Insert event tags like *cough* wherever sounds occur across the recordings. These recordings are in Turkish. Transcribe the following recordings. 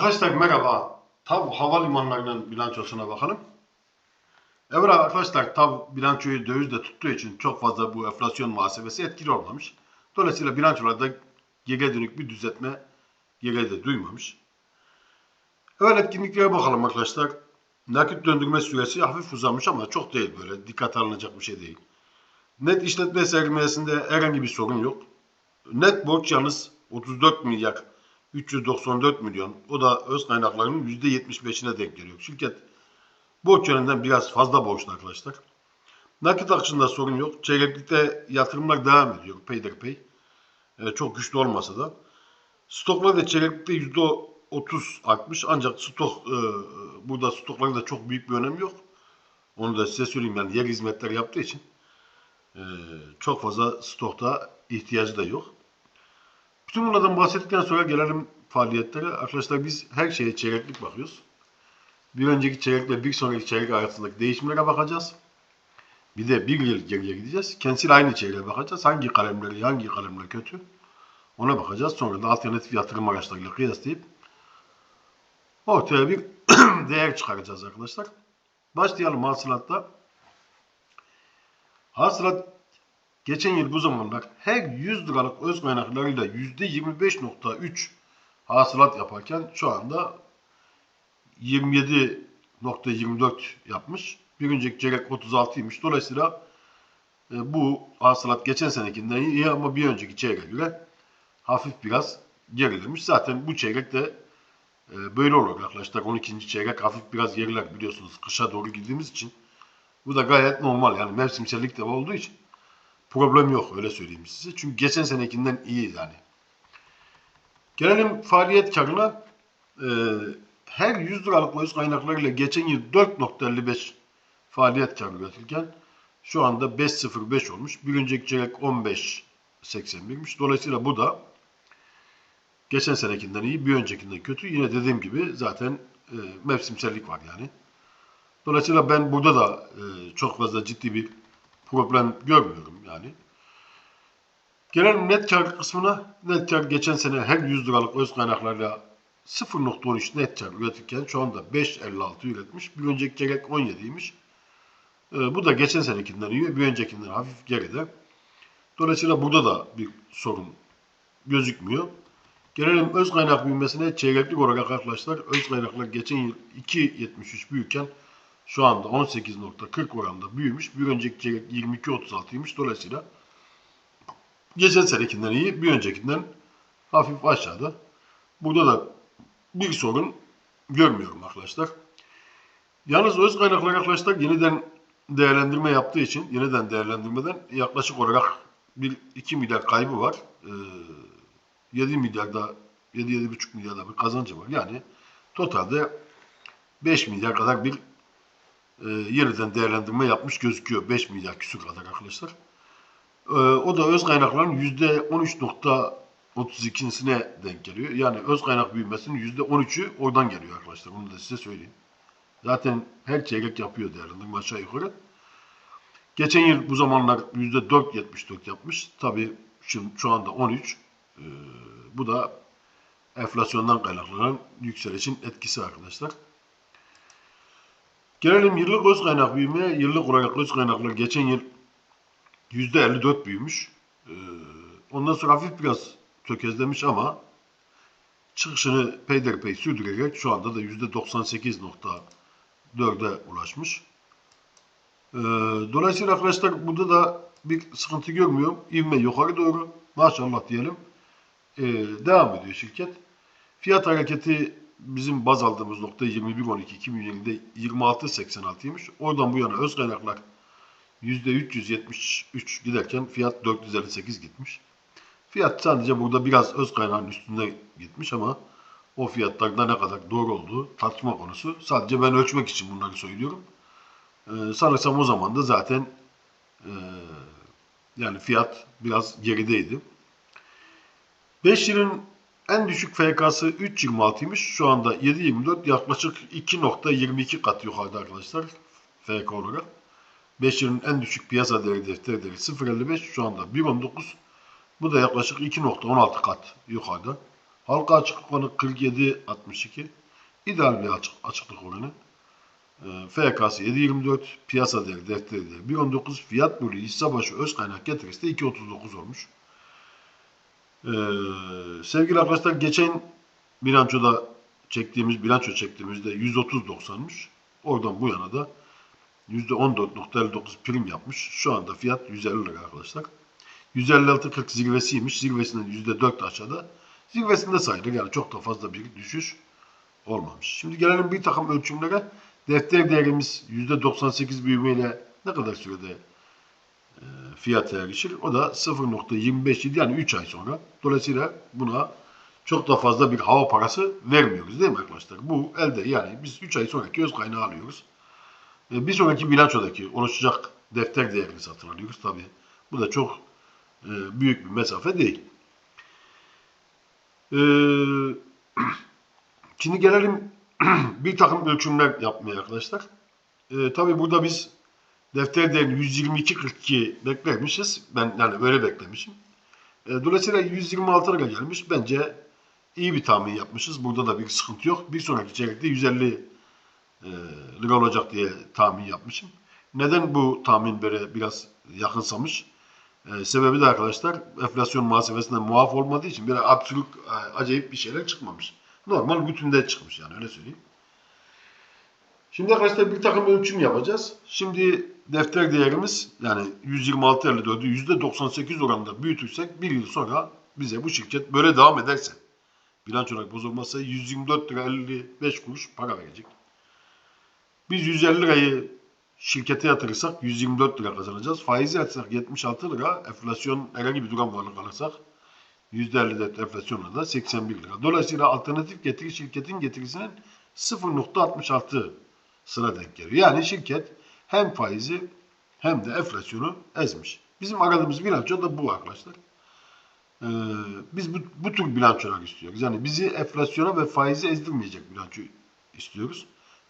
Arkadaşlar merhaba. TAV havalimanlarının bilançosuna bakalım. Evet arkadaşlar TAV bilançoyu dövizde tuttuğu için çok fazla bu enflasyon muhasebesi etkili olmamış. Dolayısıyla bilançolarda geriye dönük bir düzeltme geriye de duymamış. Evet etkinliklere bakalım arkadaşlar. Nakit döndürme süresi hafif uzamış ama çok değil böyle. Dikkat alınacak bir şey değil. Net işletme sermayesinde herhangi bir sorun yok. Net borç yalnız 34 milyar 394 milyon. O da öz kaynaklarının %75'ine denk geliyor. Şirket borç yönünden biraz fazla borçlu arkadaşlar. Nakit akışında sorun yok. Çeyreklikte yatırımlar devam ediyor peyderpey. Ee, çok güçlü olmasa da. Stoklar da çeyreklikte %30 artmış. Ancak stok e, burada stokların da çok büyük bir önemi yok. Onu da size söyleyeyim yani yer hizmetler yaptığı için e, çok fazla stokta ihtiyacı da yok. Bütün bunlardan bahsettikten sonra gelelim faaliyetlere. Arkadaşlar biz her şeye çeyreklik bakıyoruz. Bir önceki çeyrekle bir sonraki çeyrek arasındaki değişimlere bakacağız. Bir de bir yıl geriye gideceğiz. Kendisiyle aynı çeyreğe bakacağız. Hangi kalemleri, hangi kalemler kötü ona bakacağız. Sonra da alternatif yatırım araçlarıyla kıyaslayıp ortaya bir *clears throat* değer çıkaracağız arkadaşlar. Başlayalım hasılatta. Hasılat geçen yıl bu zamanlar her 100 liralık öz kaynaklarıyla %25.3 hasılat yaparken şu anda 27.24 yapmış. Bir önceki çeyrek 36'ymış. Dolayısıyla e, bu hasılat geçen senekinden iyi ama bir önceki çeyreğe göre hafif biraz gerilemiş. Zaten bu çeyrek de e, böyle olur arkadaşlar. 12. çeyrek hafif biraz geriler biliyorsunuz. Kışa doğru girdiğimiz için. Bu da gayet normal yani mevsimsellik de olduğu için problem yok öyle söyleyeyim size. Çünkü geçen senekinden iyi yani. Gelelim faaliyet karına. Ee, her 100 liralık öz kaynaklarıyla geçen yıl 4.55 faaliyet karı üretilirken şu anda 5.05 olmuş. Bir önceki çeyrek 15.81'miş. Dolayısıyla bu da geçen senekinden iyi, bir öncekinden kötü. Yine dediğim gibi zaten e, mevsimsellik var yani. Dolayısıyla ben burada da e, çok fazla ciddi bir problem görmüyorum yani. Gelelim net kar kısmına. Net kar geçen sene her 100 liralık öz kaynaklarla 0.13 net kar üretirken şu anda 5.56 üretmiş. Bir önceki çeyrek 17'ymiş. Ee, bu da geçen senekinden iyi, bir öncekinden hafif geride. Dolayısıyla burada da bir sorun gözükmüyor. Gelelim öz kaynak büyümesine çeyreklik olarak arkadaşlar öz kaynaklar geçen yıl 2.73 büyürken şu anda 18.40 oranda büyümüş. Bir önceki çeyrek 22.36'ymış. Dolayısıyla geçen senekinden iyi, bir öncekinden hafif aşağıda. Burada da bir sorun görmüyorum arkadaşlar. Yalnız öz kaynaklar arkadaşlar yeniden değerlendirme yaptığı için yeniden değerlendirmeden yaklaşık olarak bir 2 milyar kaybı var. Ee, 7 milyarda 7-7,5 milyarda bir kazancı var. Yani totalde 5 milyar kadar bir e, yeniden değerlendirme yapmış gözüküyor. 5 milyar küsur kadar arkadaşlar. E, o da öz kaynakların %13.32'sine denk geliyor. Yani öz kaynak büyümesinin %13'ü oradan geliyor arkadaşlar. Bunu da size söyleyeyim. Zaten her çeyrek yapıyor değerlendirme aşağı yukarı. Geçen yıl bu zamanlar %4.74 yapmış. Tabii şimdi şu anda 13. E, bu da enflasyondan kaynaklanan yükselişin etkisi arkadaşlar. Gelelim yıllık öz kaynak büyümeye. Yıllık olarak öz kaynaklar geçen yıl %54 büyümüş. Ee, ondan sonra hafif biraz tökezlemiş ama çıkışını peyderpey sürdürerek şu anda da %98.4'e ulaşmış. Ee, dolayısıyla arkadaşlar burada da bir sıkıntı görmüyorum. İvme yukarı doğru maşallah diyelim. Ee, devam ediyor şirket. Fiyat hareketi bizim baz aldığımız nokta 21.12 2020'de 26.86'ymış. Oradan bu yana öz kaynaklar %373 giderken fiyat 458 gitmiş. Fiyat sadece burada biraz öz kaynağın üstünde gitmiş ama o fiyatlarda ne kadar doğru olduğu tartışma konusu. Sadece ben ölçmek için bunları söylüyorum. Ee, sanırsam o zaman da zaten e, yani fiyat biraz gerideydi. 5 yılın en düşük FK'sı 3.26'ymış. Şu anda 7.24 yaklaşık 2.22 kat yukarıda arkadaşlar FK olarak. 5 yılın en düşük piyasa değeri defter değeri 0.55 şu anda 1.19. Bu da yaklaşık 2.16 kat yukarıda. Halka açıklık oranı 47.62. İdeal bir açık, açıklık oranı. Ee, FK'sı 7.24, piyasa değeri, defter değeri 1.19, fiyat bölü hisse başı öz kaynak getirisi de 2.39 olmuş. Ee, sevgili arkadaşlar geçen bilançoda çektiğimiz bilanço çektiğimizde 130.90'mış. Oradan bu yana da %14.59 prim yapmış. Şu anda fiyat 150 lira arkadaşlar. 156.40 zirvesiymiş. Zirvesinden %4 aşağıda. Zirvesinde sayılır. Yani çok da fazla bir düşüş olmamış. Şimdi gelelim bir takım ölçümlere. Defter değerimiz %98 büyümeyle ne kadar sürede fiyata erişir? O da 0.25 yani 3 ay sonra. Dolayısıyla buna çok da fazla bir hava parası vermiyoruz değil mi arkadaşlar? Bu elde yani biz 3 ay sonraki öz kaynağı alıyoruz. E, Bir sonraki bilançodaki oluşacak defter değerini satın alıyoruz tabi. Bu da çok e, büyük bir mesafe değil. E, *clears throat* Şimdi gelelim *clears throat* bir takım ölçümler yapmaya arkadaşlar. E, tabi burada biz defter değerini 122.42 beklemişiz. Ben yani öyle beklemişim. E, dolayısıyla 126 lira gelmiş. Bence iyi bir tahmin yapmışız. Burada da bir sıkıntı yok. Bir sonraki çeyrekte 150 e, lira olacak diye tahmin yapmışım. Neden bu tahmin böyle biraz yakınsamış? E, sebebi de arkadaşlar enflasyon muhasebesinden muaf olmadığı için böyle absürt e, acayip bir şeyler çıkmamış. Normal bütünde çıkmış yani öyle söyleyeyim. Şimdi arkadaşlar bir takım ölçüm yapacağız. Şimdi defter değerimiz yani 126.54'ü %98 oranında büyütürsek bir yıl sonra bize bu şirket böyle devam ederse bilanço olarak bozulmazsa 124 lira 55 kuruş para verecek. Biz 150 lirayı şirkete yatırırsak 124 lira kazanacağız. Faizi yatırsak 76 lira. Enflasyon herhangi bir durum varlık alırsak %54 enflasyonla da 81 lira. Dolayısıyla alternatif getiri şirketin getirisinin 0.66 sıra denk geliyor. Yani şirket hem faizi hem de enflasyonu ezmiş. Bizim aradığımız bilanço da bu arkadaşlar. Ee, biz bu, bu tür bilançolar istiyoruz. Yani bizi enflasyona ve faizi ezdirmeyecek bilanço istiyoruz.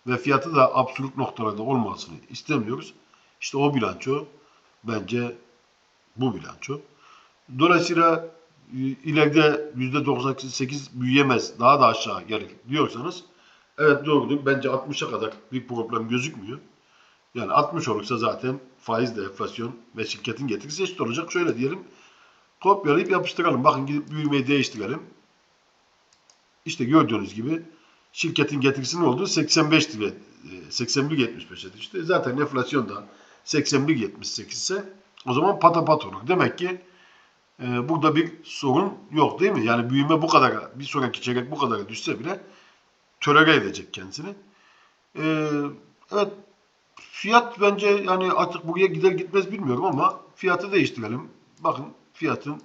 Ve fiyatı da absolut noktalarda olmasını istemiyoruz. İşte o bilanço bence bu bilanço. Dolayısıyla e, ileride %98 büyüyemez, daha da aşağı gelir diyorsanız evet doğrudur. Bence 60'a kadar bir problem gözükmüyor. Yani 60 olursa zaten faizle enflasyon ve şirketin getirisi eşit olacak. Şöyle diyelim. Kopyalayıp yapıştıralım. Bakın gidip büyümeyi değiştirelim. İşte gördüğünüz gibi şirketin getirisinin olduğu 85 lira, 81.75'e düştü. Zaten enflasyon da 81.78 ise o zaman patapat olur. Demek ki e, burada bir sorun yok değil mi? Yani büyüme bu kadar, bir sonraki çeyrek bu kadar düşse bile tölere edecek kendisini. E, evet, fiyat bence yani artık buraya gider gitmez bilmiyorum ama fiyatı değiştirelim. Bakın fiyatın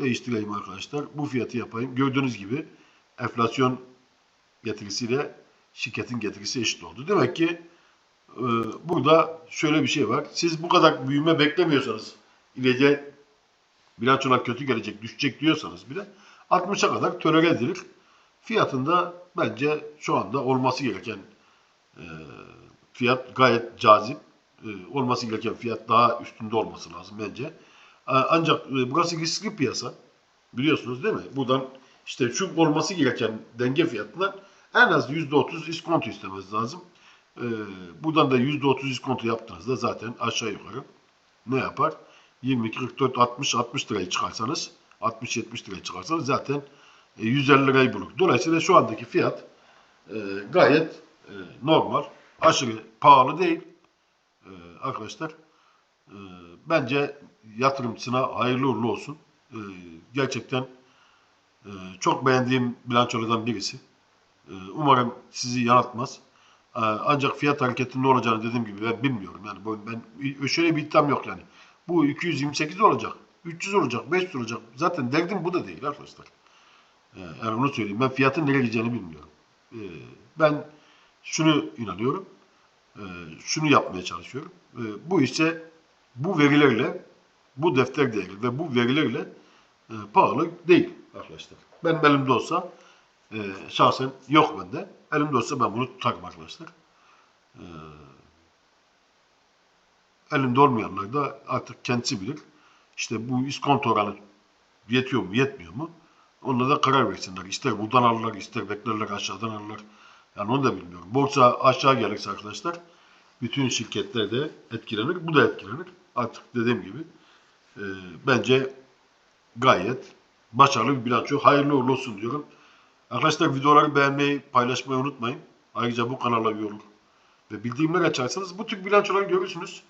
değiştireyim arkadaşlar. Bu fiyatı yapayım. Gördüğünüz gibi enflasyon getirisiyle şirketin getirisi eşit oldu. Demek ki e, burada şöyle bir şey var. Siz bu kadar büyüme beklemiyorsanız ileriye bilançolar kötü gelecek, düşecek diyorsanız bile 60'a kadar tolere edilir. Fiyatında bence şu anda olması gereken e, fiyat gayet cazip. E, olması gereken fiyat daha üstünde olması lazım bence. E, ancak e, burası riskli piyasa. Biliyorsunuz değil mi? Buradan işte şu olması gereken denge fiyatına en az %30 iskonto istemez lazım. Ee, buradan da %30 iskonto yaptığınızda zaten aşağı yukarı ne yapar? 22, 44, 60, 60 lirayı çıkarsanız 60-70 lirayı çıkarsanız zaten e, 150 lirayı bulur. Dolayısıyla şu andaki fiyat e, gayet e, normal. Aşırı pahalı değil. E, arkadaşlar e, bence yatırımcısına hayırlı uğurlu olsun. E, gerçekten e, çok beğendiğim bilançolardan birisi. Ee, Umarım sizi yanıltmaz. Ee, Ancak fiyat hareketinin ne olacağını dediğim gibi ben bilmiyorum. Yani ben şöyle bir iddiam yok yani. Bu 228 olacak, 300 olacak, 500 olacak. Zaten derdim bu da değil arkadaşlar. Onu söyleyeyim. Ben fiyatın nereye gideceğini bilmiyorum. Ee, Ben şunu inanıyorum. Ee, Şunu yapmaya çalışıyorum. Ee, Bu ise bu verilerle, bu defter değeri ve bu verilerle e, pahalı değil arkadaşlar. Benim elimde olsa e, şahsen yok bende. Elimde olsa ben bunu tutarım arkadaşlar. Elimde olmayanlar da artık kendisi bilir. İşte bu iskonto oranı yetiyor mu, yetmiyor mu? Onunla da karar versinler. İster buradan alırlar, ister beklerler aşağıdan alırlar. Yani onu da bilmiyorum. Borsa aşağı gelirse arkadaşlar bütün şirketler de etkilenir. Bu da etkilenir. Artık dediğim gibi e, bence gayet başarılı bir bilanço. Hayırlı uğurlu olsun diyorum. Arkadaşlar videoları beğenmeyi, paylaşmayı unutmayın. Ayrıca bu kanala üye olur. Ve bildirimleri açarsanız bu tür bilançoları görürsünüz.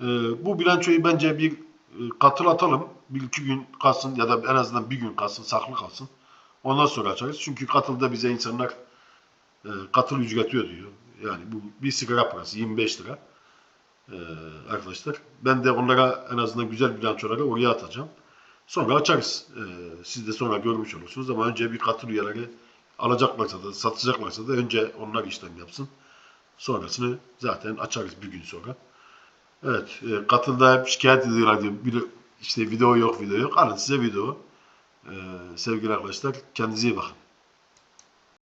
Ee, bu bilançoyu bence bir e, katıl atalım. Bir iki gün kalsın ya da en azından bir gün kalsın, saklı kalsın. Ondan sonra açarız. Çünkü katılda bize insanlar e, katıl ücreti ödüyor. Yani bu bir sigara parası 25 lira. Ee, arkadaşlar. Ben de onlara en azından güzel bilançoları oraya atacağım. Sonra açarız. Ee, siz de sonra görmüş olursunuz ama önce bir katıl üyeleri alacaklarsa da satacaklarsa da önce onlar işlem yapsın. Sonrasını zaten açarız bir gün sonra. Evet, e, katılda hep şikayet ediyorlar diyor. Bir, işte video yok, video yok. Alın size video. Ee, sevgili arkadaşlar, kendinize iyi bakın.